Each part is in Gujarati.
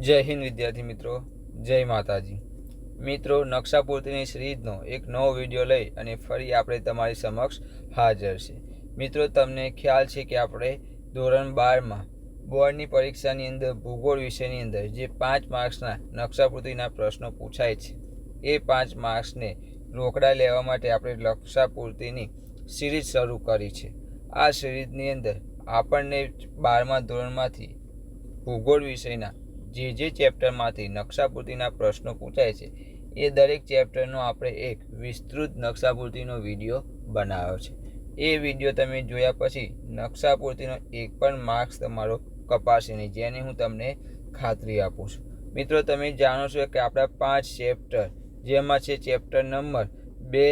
જય હિન્દ વિદ્યાર્થી મિત્રો, જય માતાજી. મિત્રો, નકશાપૂર્તિની સિરીઝનો એક નવો વીડિયો લઈ અને ફરી આપણે તમારી સમક્ષ હાજર છે મિત્રો, તમને ખ્યાલ છે કે આપણે ધોરણ બારમાં બોર્ડની પરીક્ષાની અંદર ભૂગોળ વિષયની અંદર જે પાંચ માર્ક્સના નકશાપૂર્તિના પ્રશ્નો પૂછાય છે, એ પાંચ માર્ક્સને રોકડા લેવા માટે આપણે નકશાપૂર્તિની સિરીઝ શરૂ કરી છે. આ સિરીઝની અંદર આપણને બારમા ધોરણમાંથી ભૂગોળ વિષયના જે જે ચેપ્ટરમાંથી નકશાપૂર્તિના પ્રશ્નો પૂછાય છે, એ દરેક ચેપ્ટરનો આપણે એક વિસ્તૃત નકશાપૂર્તિનો વીડિયો બનાવ્યો છે. એ વીડિયો તમે જોયા પછી નકશાપૂર્તિનો એક પણ માર્ક્સ તમારો કપાશે નહીં, જેની હું તમને ખાતરી આપું છું. મિત્રો, તમે જાણો છો કે આપણા પાંચ ચેપ્ટર જેમાં છે ચેપ્ટર નંબર બે,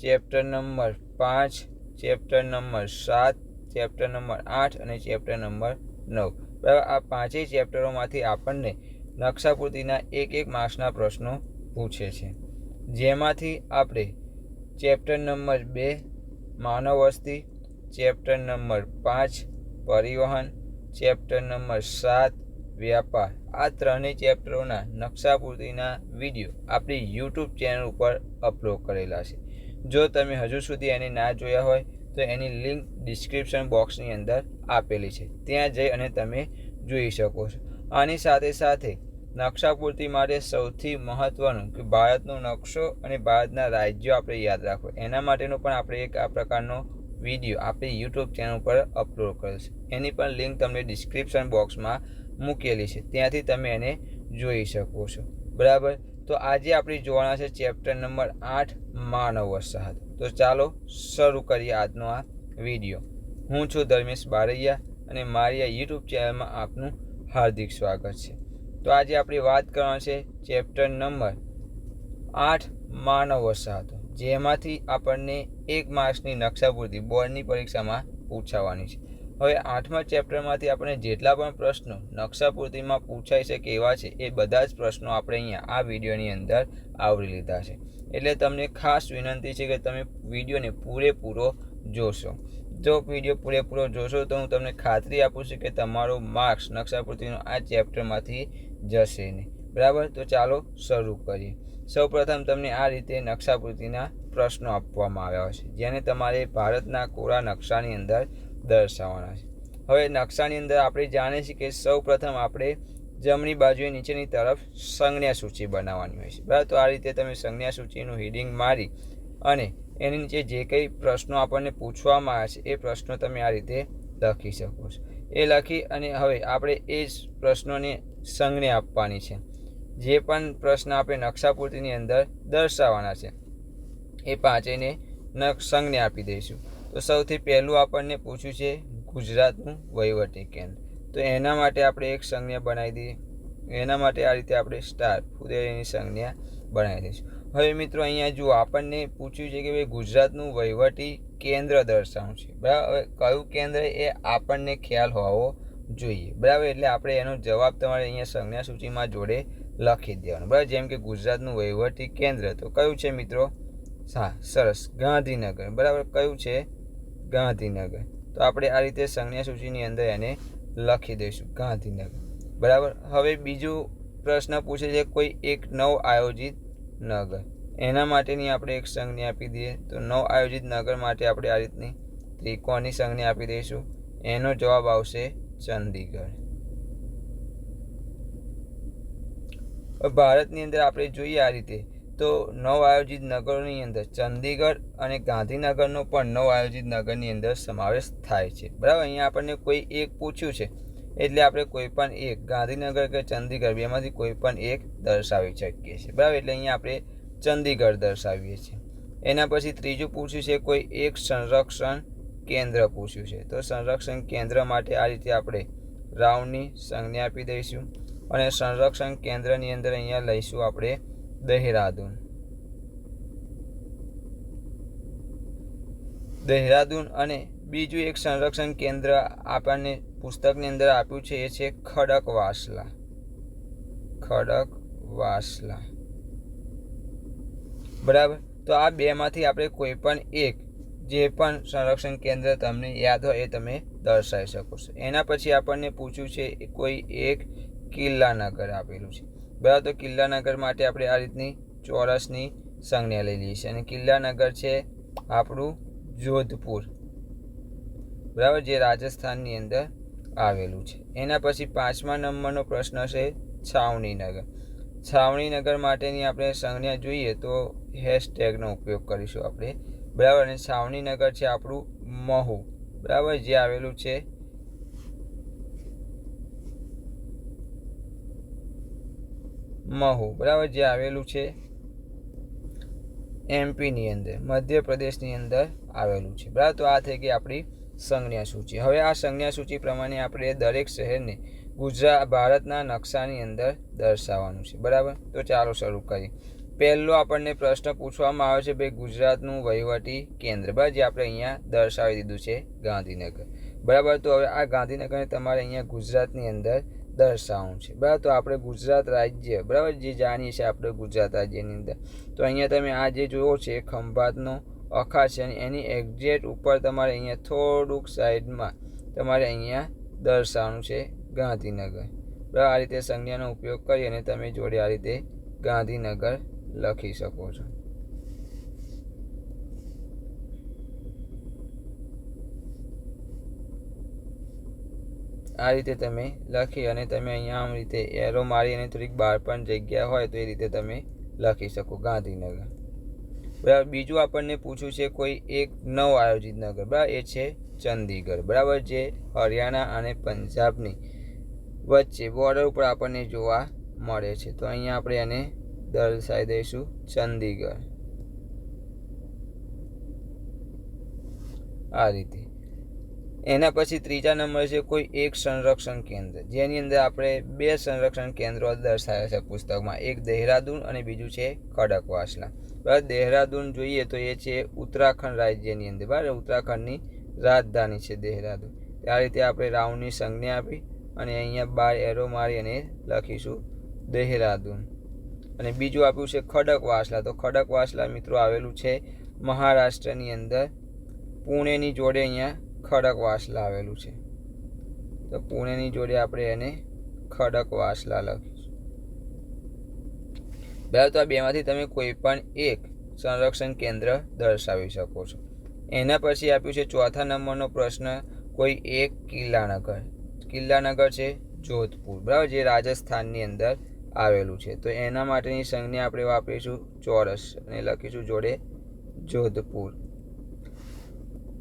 ચેપ્ટર નંબર પાંચ, ચેપ્ટર નંબર સાત, ચેપ્ટર નંબર આઠ અને ચેપ્ટર નંબર નવ. આ પાંચેય ચેપ્ટરોમાંથી આપણને નકશાપૂર્તિના એક એક માર્ક્સના પ્રશ્નો પૂછે છે. જેમાંથી આપણે ચેપ્ટર નંબર બે, માનવ વસ્તી, ચેપ્ટર નંબર પાંચ, પરિવહન, ચેપ્ટર નંબર સાત, વ્યાપાર, આ ત્રણેય ચેપ્ટરોના નકશાપૂર્તિના વીડિયો આપણી યુટ્યુબ ચેનલ ઉપર અપલોડ કરેલા છે. જો તમે હજુ સુધી એને ના જોયા હોય તો એની લિંક ડિસ્ક્રિપ્શન બોક્સની અંદર આપેલી છે. ત્યાં જઈ અને તમે જોઈ શકો છો. આની સાથે સાથે નકશાપૂર્તિ માટે સૌથી મહત્ત્વનું કે ભારતનો નકશો અને ભારતના રાજ્યો આપણે યાદ રાખો. એના માટેનો પણ આપણે એક આ પ્રકારનો વીડિયો આપણી યુટ્યુબ ચેનલ પર અપલોડ કરેલ એની પણ લિંક તમને ડિસ્ક્રિપ્શન બોક્સમાં મૂકેલી છે. ત્યાંથી તમે એને જોઈ શકો છો. બરાબર? તો આજે આપણે જોવાના છે ચેપ્ટર નંબર આઠ, માનવ વસાહત. તો ચાલો શરૂ કરીએ આજનો આ વીડિયો હું છું ધર્મેશ બારૈયા અને મારી આ યુટ્યુબ ચેનલમાં આપનું હાર્દિક સ્વાગત છે. તો આજે આપણે વાત કરવાની છે ચેપ્ટર નંબર આઠ, માનવ વસાહતો. જેમાંથી આપણને એક માર્ક્સની નકશાપૂર્તિ બોર્ડની પરીક્ષામાં પૂછાવાની છે. હવે આઠમા ચેપ્ટરમાંથી આપણે જેટલા પણ પ્રશ્નો નકશા પૂર્તિમાં પૂછાઈ શકે એવા છે, એ બધા જ પ્રશ્નો આપણે અહીંયા આ વિડીયોની અંદર આવરી લીધા છે. એટલે તમને ખાસ વિનંતી છે કે તમે વિડીયોને પૂરેપૂરો જોશો. જો વીડિયો પૂરેપૂરો જોશો તો હું તમને ખાતરી આપું છું કે તમારો માર્ક્સ નકશા પૂર્તિનો આ ચેપ્ટરમાંથી જશે નહીં. બરાબર? તો ચાલો શરૂ કરીએ. સૌપ્રથમ તમને આ રીતે નકશાપૂર્તિના પ્રશ્નો આપવામાં આવ્યા છે. જેને તમારે ભારતના કોરા નકશાની અંદર દર્શાવવાના છે. હવે નકશાની અંદર આપણે જાણીએ છીએ કે સૌ પ્રથમ આપણે જમણી બાજુએ નીચેની તરફ સંજ્ઞા સૂચિ બનાવવાની હોય છે. બરાબર? તો આ રીતે તમે સંજ્ઞા સૂચિનું હિડિંગ મારી અને એની નીચે જે કંઈ પ્રશ્નો આપણને પૂછવામાં આવ્યા છે, એ પ્રશ્નો તમે આ રીતે લખી શકો છો. એ લખી અને હવે આપણે એ જ પ્રશ્નોને સંજ્ઞા આપવાની છે. જે પણ પ્રશ્ન આપણે નકશાપૂર્તિની અંદર દર્શાવવાના છે, એ પાંચેયને સંજ્ઞા આપી દઈશું. તો સૌથી પહેલું આપણને પૂછ્યું છે ગુજરાતનું વહીવટી કેન્દ્ર. તો એના માટે આપણે એક સંજ્ઞા બનાવી દઈએ. એના માટે આ રીતે આપણે સ્ટાર ફુદેરીની સંજ્ઞા બનાવી દઈશું. હવે મિત્રો અહીંયા જુઓ, આપણને પૂછ્યું છે કે ભાઈ ગુજરાતનું વહીવટી કેન્દ્ર દર્શાવવું છે. બરાબર? કયું કેન્દ્ર એ આપણને ખ્યાલ હોવો જોઈએ. બરાબર? એટલે આપણે એનો જવાબ તમારે અહીંયા સંજ્ઞા સૂચિમાં જોડે લખી દેવાનો. બરાબર? જેમ કે ગુજરાતનું વહીવટી કેન્દ્ર. તો કયું છે મિત્રો? હા, સરસ. ગાંધીનગર. બરાબર? કયું છે? ગાંધીનગર. તો આપણે આ રીતે સંજ્ઞા સૂચિની અંદર એને લખી દઈશું, ગાંધીનગર. બરાબર? હવે બીજું પ્રશ્ન પૂછે છે, કોઈ એક નવ આયોજિત નગર. એના માટેની આપણે એક સંજ્ઞા આપી દઈએ. તો નવ આયોજિત નગર માટે આપણે આ રીતની ત્રિકોણની સંજ્ઞા આપી દઈશું. એનો જવાબ આવશે ચંદીગઢ. ભારતની અંદર આપણે જોઈએ આ રીતે તો નવ આયોજિત નગરોની અંદર ચંદીગઢ અને ગાંધીનગરનો પણ નવ આયોજિત નગરની અંદર સમાવેશ થાય છે. બરાબર? અહીંયા આપણને કોઈ એક પૂછ્યું છે, એટલે આપણે કોઈ પણ એક ગાંધીનગર કે ચંદીગઢ બેમાંથી કોઈ પણ એક દર્શાવી શકીએ છીએ. બરાબર? એટલે અહીંયા આપણે ચંદીગઢ દર્શાવીએ છીએ. એના પછી ત્રીજું પૂછ્યું છે, કોઈ એક સંરક્ષણ કેન્દ્ર પૂછ્યું છે. તો સંરક્ષણ કેન્દ્ર માટે આ રીતે આપણે રાઉન્ડની સંજ્ઞા આપી દઈશું અને સંરક્ષણ કેન્દ્રની અંદર અહીંયા લઈશું આપણે દહેરાદૂન દેહરાદૂન અને બીજું એક સંરક્ષણ કેન્દ્ર આપણને પુસ્તકની અંદર આપ્યું છે, એ છે ખડકવાસલા ખડકવાસલા બરાબર? તો આ બેમાંથી આપણે કોઈ પણ એક જે પણ સંરક્ષણ કેન્દ્ર તમને યાદ હોય એ તમે દર્શાવી શકો છો. એના પછી આપણને પૂછ્યું છે, કોઈ એક કિલ્લાનગર આપેલું છે. બરાબર તો કિલ્લાનગર માટે આપણે આ રીતની ચોરસની સંજ્ઞા લઈ લઈએ છીએ. અને કિલ્લાનગર છે આપણું જોધપુર. બરાબર, જે રાજસ્થાનની અંદર આવેલું છે. એના પછી પાંચમા નંબરનો પ્રશ્ન છે છાવણીનગર. છાવણીનગર માટેની આપણે સંજ્ઞા જોઈએ તો હેશટેગનો ઉપયોગ કરીશું આપણે. બરાબર, અને છાવણીનગર છે આપણું મહુ. બરાબર, જે આવેલું છે મહુ બરાબર, જે આવેલું છે એમપીની અંદર, મધ્યપ્રદેશની અંદર આવેલું છે. બરાબર, તો આ થઈ ગઈ આપણી સંજ્ઞા સૂચિ હવે આ સંજ્ઞા સૂચિ પ્રમાણે આપણે દરેક શહેરને ગુજરાત ભારતના નકશાની અંદર દર્શાવવાનું છે. બરાબર, તો ચાલો શરૂ કરીએ. પહેલો આપણને પ્રશ્ન પૂછવામાં આવે છે, ભાઈ, ગુજરાતનું વહીવટી કેન્દ્ર? બરાબર, જે આપણે અહીંયા દર્શાવી દીધું છે ગાંધીનગર. બરાબર, તો હવે આ ગાંધીનગરને તમારે અહીંયા ગુજરાતની અંદર દર્શાવવાનું છે. બરાબર, તો આપણે ગુજરાત રાજ્ય, બરાબર, જે જાણીએ છીએ આપણે ગુજરાત રાજ્યની અંદર. તો અહીંયા તમે આ જે જોયો છે ખંભાતનો અખા છે અને એની એક્ઝેક્ટ ઉપર તમારે અહીંયા થોડુંક સાઈડમાં તમારે અહીંયા દર્શાવવાનું છે, ગાંધીનગર. બરાબર, આ રીતે સંજ્ઞાનો ઉપયોગ કરી અને તમે જોડે આ રીતે ગાંધીનગર લખી શકો છો. આ રીતે તમે લખી અને તમે અહીંયા આમ રીતે એરો મારી અને થોડીક બહાર પણ જગ્યા હોય તો એ રીતે તમે લખી શકો ગાંધીનગર. બરાબર, બીજું આપણને પૂછ્યું છે કોઈ એક નવ આયોજિત નગર. બરાબર, એ છે ચંદીગઢ. બરાબર, જે હરિયાણા અને પંજાબની વચ્ચે બોર્ડર ઉપર આપણને જોવા મળે છે. તો અહીંયા આપણે એને દર્શાવી દઈશું ચંદીગઢ. આ રીતે. એના પછી ત્રીજા નંબર છે કોઈ એક સંરક્ષણ કેન્દ્ર. જેની અંદર આપણે બે સંરક્ષણ કેન્દ્રો દર્શાવ્યા છે પુસ્તકમાં. એક દહેરાદૂન અને બીજું છે ખડકવાસલા બરાબર, દેહરાદૂન જોઈએ તો એ છે ઉત્તરાખંડ રાજ્યની અંદર. બરાબર, ઉત્તરાખંડની રાજધાની છે દહેરાદૂન. આ રીતે આપણે રાઉન્ડની સંજ્ઞા આપી અને અહીંયા બાર એરો મારી અને લખીશું દેહરાદૂન. અને બીજું આપ્યું છે ખડકવાસલા. તો ખડકવાસલા મિત્રો આવેલું છે મહારાષ્ટ્રની અંદર. પુણેની જોડે અહીંયા ખડકવાસલા આવેલું છે. તો પુણેની જોડે આપણે એને ખડકવાસલા લખીશું. બરાબર, તો આ બેમાંથી તમે કોઈ પણ એક સંરક્ષણ કેન્દ્ર દર્શાવી શકો છો. એના પછી આપ્યું છે ચોથા નંબરનો પ્રશ્ન, કોઈ એક કિલ્લાનગર. કિલ્લાનગર છે જોધપુર. બરાબર, જે રાજસ્થાનની અંદર આવેલું છે. તો એના માટેની સંજ્ઞા આપણે વાપરીશું ચોરસ અને લખીશું જોડે જોધપુર.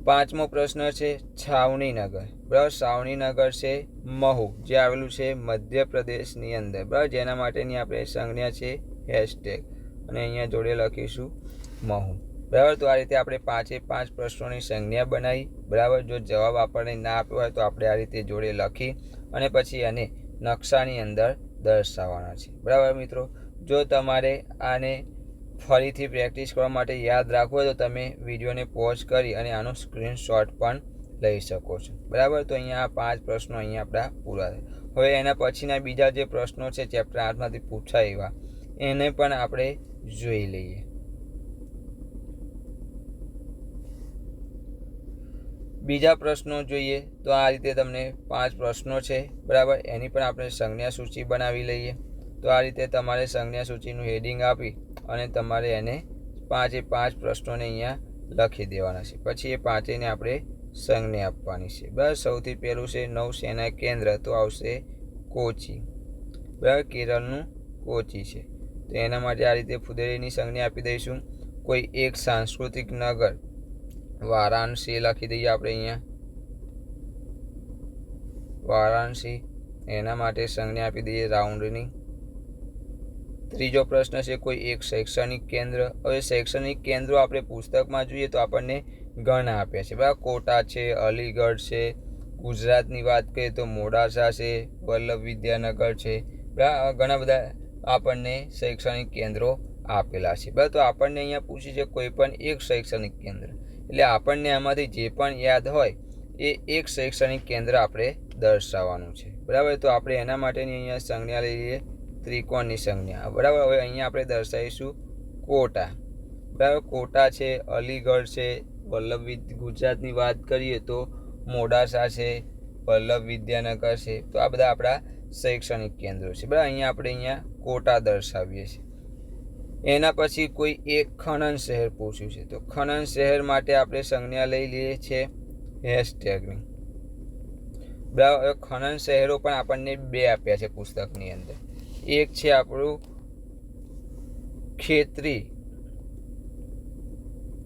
પાંચમો પ્રશ્ન છે છાવણીનગર. બરાબર, છાવણીનગર છે મહુ, જે આવેલું છે મધ્યપ્રદેશની અંદર. બરાબર, જેના માટેની આપણે સંજ્ઞા છે હેશટેગ. અને અહીંયા જોડે લખીશું મહુ. બરાબર, તો આ રીતે આપણે પાંચે પાંચ પ્રશ્નોની સંજ્ઞા બનાવી. બરાબર, જો જવાબ આપણને ના આપ્યો હોય તો આપણે આ રીતે જોડે લખી અને પછી એને નકશાની અંદર દર્શાવવાના છે. બરાબર મિત્રો, જો તમારે આને ફરીથી પ્રેક્ટિસ કરવા માટે યાદ રાખવું હોય તો તમે વિડીયોને પોઝ કરી અને આનો સ્ક્રીનશોટ પણ લઈ શકો છો. બરાબર? તો અહીંયા આ પાંચ પ્રશ્નો અહીંયા આપણા પૂરા થાય. હવે એના પછીના બીજા જે પ્રશ્નો છે, ચેપ્ટર આઠમાંથી પૂછાય એવા, એને પણ આપણે જોઈ લઈએ. બીજા પ્રશ્નો જોઈએ તો આ રીતે તમને પાંચ પ્રશ્નો છે, બરાબર? એની પણ આપણે સંજ્ઞા સૂચિ બનાવી લઈએ. તો આ રીતે તમારે સંજ્ઞા સૂચિનું હેડિંગ આપી અને તમારે એને પાંચે પાંચ પ્રશ્નોને અહીંયા લખી દેવાના છે. પછી એ પાંચેયને આપણે સંજ્ઞા આપવાની છે. બસ સૌથી પહેલું છે નૌસેના કેન્દ્ર, તો આવશે કોચી. બરાબર, કેરળનું કોચી છે. તો એના માટે આ રીતે ફુદેરીની સંજ્ઞા આપી દઈશું. કોઈ એક સાંસ્કૃતિક નગર, વારાણસી લખી દઈએ આપણે અહીંયા. વારાણસી, એના માટે સંજ્ઞા આપી દઈએ રાઉન્ડની. ત્રીજો પ્રશ્ન છે, કોઈ એક શૈક્ષણિક કેન્દ્ર? હવે શૈક્ષણિક કેન્દ્રો આપણે પુસ્તકમાં જોઈએ તો આપણને ઘણા આપ્યા છે. બરાબર? કોટા છે, અલીગઢ છે, ગુજરાતની વાત કરીએ તો મોડાસા છે, વલ્લભ વિદ્યાનગર છે. બરાબર? ઘણા બધા આપણને શૈક્ષણિક કેન્દ્રો આપેલા છે. બરાબર? તો આપણને અહીંયા પૂછી છે, કોઈ પણ એક શૈક્ષણિક કેન્દ્ર. એટલે આપણને આમાંથી જે પણ યાદ હોય, એ એક શૈક્ષણિક કેન્દ્ર આપણે દર્શાવવાનું છે. બરાબર? તો આપણે એના માટેની અહીંયા સંજ્ઞા લઈ લઈએ. ત્રિકોણની સંજ્ઞા. બરાબર, હવે અહીંયા આપણે દર્શાવીશું કોટા. બરાબર, કોટા છે, અલીગઢ છે વલ્લભ ગુજરાતની વાત કરીએ તો મોડાસા છે, વલ્લભ વિદ્યાનગર છે. તો આ બધા આપણા શૈક્ષણિક કેન્દ્રો છે. બરાબર, અહીંયા આપણે અહીંયા કોટા દર્શાવીએ છીએ. એના પછી કોઈ એક ખનન શહેર પૂછ્યું છે. તો ખનન શહેર માટે આપણે સંજ્ઞા લઈ લઈએ છીએ હેશટેગની. બરાબર, હવે ખનન શહેરો પણ આપણને બે આપ્યા છે પુસ્તકની અંદર. એક છે આપણું ખેતરી.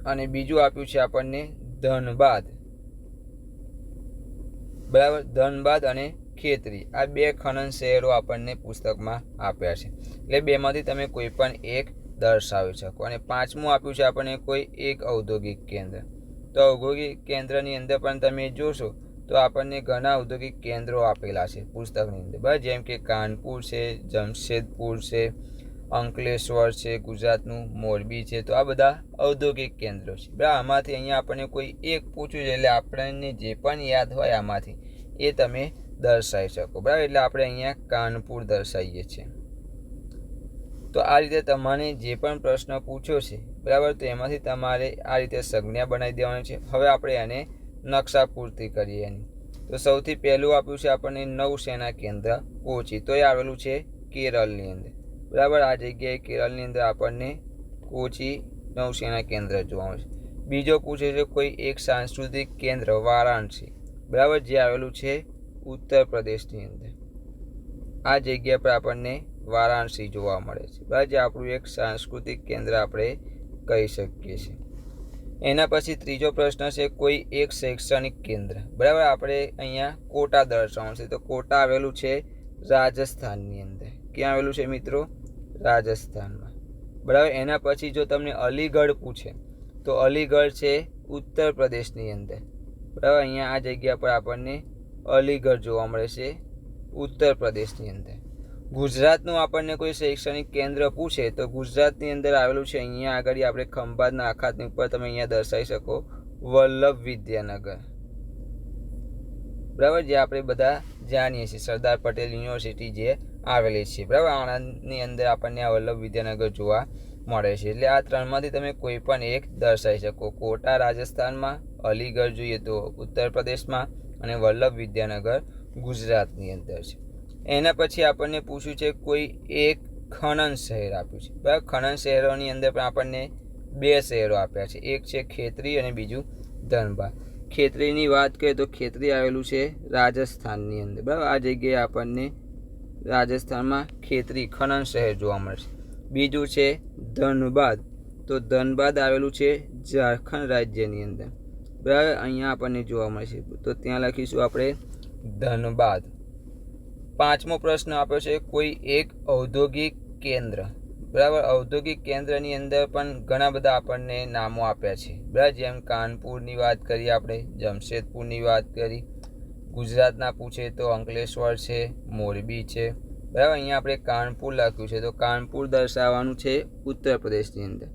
અને બીજું આપ્યું છે આપણને ધનબાદ. બરાબર? ધનબાદ અને ખેતરી. આ બે ખનન શહેરો આપણને પુસ્તકમાં આપ્યા છે. એટલે બેમાંથી તમે કોઈ પણ એક દર્શાવી શકો. અને પાંચમું આપ્યું છે આપણને કોઈ એક ઔદ્યોગિક કેન્દ્ર. તો ઔદ્યોગિક કેન્દ્રની અંદર પણ તમે જોશો તો આપણને ઘણા ઔદ્યોગિક કેન્દ્રો આપેલા છે પુસ્તકની અંદર. બરાબર જેમ કે કાનપુર છે, જમશેદપુર છે, અંકલેશ્વર છે, ગુજરાતનું મોરબી છે. તો આ બધા ઔદ્યોગિક કેન્દ્રો છે. બરાબર આમાંથી અહીંયા આપણને કોઈ એક પૂછ્યું છે એટલે આપણને જે પણ યાદ હોય આમાંથી એ તમે દર્શાવી શકો. બરાબર? એટલે આપણે અહીંયા કાનપુર દર્શાવીએ છીએ. તો આ રીતે તમારે જે પણ પ્રશ્ન પૂછ્યો છે, બરાબર? તો એમાંથી તમારે આ રીતે સંજ્ઞા બનાવી દેવાની છે. હવે આપણે એને નકશા પૂર્તિ કરીએ એની. તો સૌથી પહેલું આપ્યું છે આપણને નૌસેના કેન્દ્ર કોચી. તો એ આવેલું છે કેરળની અંદર. બરાબર? આ જગ્યાએ કેરળની અંદર આપણને કોચી નૌસેના કેન્દ્ર જોવા મળશે બીજો પૂછે છે કોઈ એક સાંસ્કૃતિક કેન્દ્ર વારાણસી. બરાબર? જે આવેલું છે ઉત્તર પ્રદેશની અંદર. આ જગ્યા પર આપણને વારાણસી જોવા મળે છે. બરાબર? જે આપણું એક સાંસ્કૃતિક કેન્દ્ર આપણે કહી શકીએ છીએ. એના પછી ત્રીજો પ્રશ્ન છે કોઈ એક શૈક્ષણિક કેન્દ્ર. બરાબર? આપણે અહીંયા કોટા દર્શાવવાનું છે. તો કોટા આવેલું છે રાજસ્થાનની અંદર. ક્યાં આવેલું છે મિત્રો? રાજસ્થાનમાં. બરાબર? એના પછી જો તમને અલીગઢ પૂછે, તો અલીગઢ છે ઉત્તર પ્રદેશની અંદર. બરાબર? અહીંયા આ જગ્યા પર આપણને અલીગઢ જોવા મળે છે ઉત્તર પ્રદેશની અંદર. ગુજરાતનું આપણને કોઈ શૈક્ષણિક કેન્દ્ર પૂછે તો ગુજરાતની અંદર આવેલું છે, અહીંયા આગળ આપણે ખંભાતના આખાતની ઉપર તમે અહીંયા દર્શાવી શકો, વલ્લભ વિદ્યાનગર. બરાબર? જે આપણે બધા જાણીએ છીએ, સરદાર પટેલ યુનિવર્સિટી જે આવેલી છે. બરાબર? આણંદની અંદર આપણને આ વલ્લભ વિદ્યાનગર જોવા મળે છે. એટલે આ ત્રણમાંથી તમે કોઈ પણ એક દર્શાવી શકો. કોટા રાજસ્થાનમાં, અલીગઢ જોઈએ તો ઉત્તર પ્રદેશમાં અને વલ્લભ વિદ્યાનગર ગુજરાતની અંદર છે. એના પછી આપણને પૂછ્યું છે કોઈ એક ખનન શહેર આપ્યું છે. બરાબર? ખનન શહેરોની અંદર પણ આપણને બે શહેરો આપ્યા છે. એક છે ખેતરી અને બીજું ધનબાદ. ખેતરીની વાત કરીએ તો ખેતરી આવેલું છે રાજસ્થાનની અંદર. બરાબર? આ જગ્યાએ આપણને રાજસ્થાનમાં ખેતરી ખનન શહેર જોવા મળશે બીજું છે ધનબાદ. તો ધનબાદ આવેલું છે ઝારખંડ રાજ્યની અંદર. બરાબર? અહીંયા આપણને જોવા મળશે તો ત્યાં લખીશું આપણે ધનબાદ. પાંચમો પ્રશ્ન આપ્યો છે, કોઈ એક ઔદ્યોગિક કેન્દ્ર. બરાબર, ઔદ્યોગિક કેન્દ્રની અંદર પણ ઘણા બધા આપણને નામો આપ્યા છે. બરાબર, જેમ કાનપુરની વાત કરી આપણે, જમશેદપુરની વાત કરી, ગુજરાતના પૂછે તો અંકલેશ્વર છે, મોરબી છે. બરાબર, અહીંયા આપણે કાનપુર લખ્યું છે. તો કાનપુર દર્શાવવાનું છે ઉત્તર પ્રદેશની અંદર.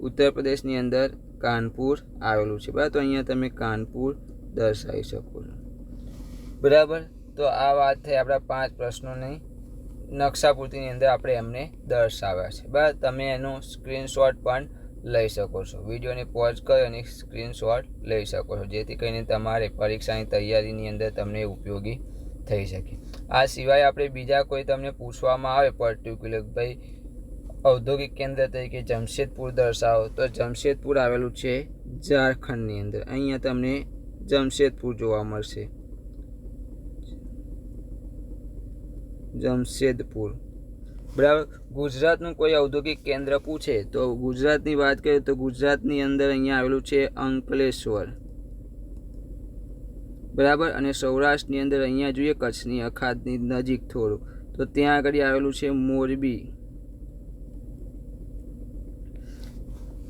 ઉત્તર પ્રદેશની અંદર કાનપુર આવેલું છે. બરાબર, તો અહીંયા તમે કાનપુર દર્શાવી શકો છો. બરાબર તો આ વાત થઈ આપણા પાંચ પ્રશ્નોની નકશાપૂર્તિની અંદર આપણે એમને દર્શાવ્યા છે. બરાબર તમે એનો સ્ક્રીનશોટ પણ લઈ શકો છો. વિડીયોને પોઝ કરી અને સ્ક્રીનશોટ લઈ શકો છો, જેથી કરીને તમારે પરીક્ષાની તૈયારીની અંદર તમને ઉપયોગી થઈ શકે. આ સિવાય આપણે બીજા કોઈ તમને પૂછવામાં આવે પર્ટિક્યુલર, ભાઈ, ઔદ્યોગિક કેન્દ્ર તરીકે જમશેદપુર દર્શાવો. તો જમશેદપુર આવેલું છે ઝારખંડની અંદર. અહીંયા તમને જમશેદપુર જોવા મળશે. જમશેદપુર. બરાબર? ગુજરાતનું કોઈ ઔદ્યોગિક કેન્દ્ર પૂછે તો ગુજરાતની વાત કરીએ તો ગુજરાતની અંદર અહીંયા આવેલું છે અંકલેશ્વર. બરાબર? અને સૌરાષ્ટ્રની અંદર અહીંયા જોઈએ કચ્છની અખાતની નજીક થોડું. તો ત્યાં આગળ આવેલું છે મોરબી.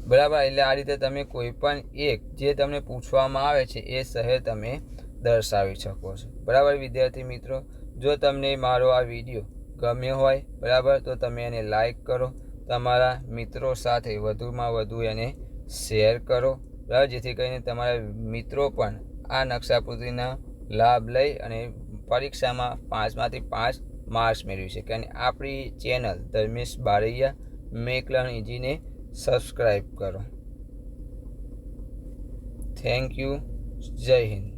બરાબર? એટલે આ રીતે તમે કોઈ પણ એક જે તમને પૂછવામાં આવે છે એ શહેર તમે દર્શાવી શકો છો. બરાબર? વિદ્યાર્થી મિત્રો જો તમને મારો આ વીડિયો ગમ્યો હોય, બરાબર, તો તમે એને લાઈક કરો. તમારા મિત્રો સાથે વધુમાં વધુ એને શેર કરો. બરાબર, જેથી કરીને તમારા મિત્રો પણ આ નકશાપૂર્તિના લાભ લઈ અને પરીક્ષામાં પાંચમાંથી પાંચ માર્ક્સ મેળવી શકે. અને આપણી ચેનલ ધર્મેશ બારૈયા મેકલણ ઇજીને સબસ્ક્રાઈબ કરો. થેન્ક યુ જય હિન્દ.